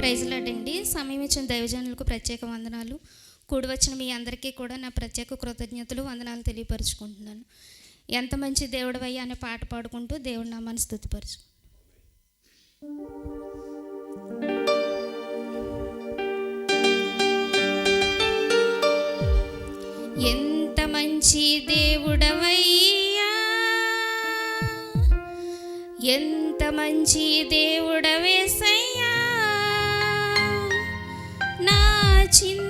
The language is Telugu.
ప్రైజ్లాడండి సమయం ఇచ్చిన దైవజనులకు ప్రత్యేక వందనాలు. కూడి వచ్చిన మీ అందరికీ కూడా నా ప్రత్యేక కృతజ్ఞతలు వందనాలు తెలియపరుచుకుంటున్నాను. ఎంత మంచి దేవుడవయ్యా అనే పాట పాడుకుంటూ దేవుడి నామాన్ని స్థుతిపరచు ఎంత మంచి దేవుడవయ్యా! ఎంత మంచి దేవుడవయ్యా சின்ன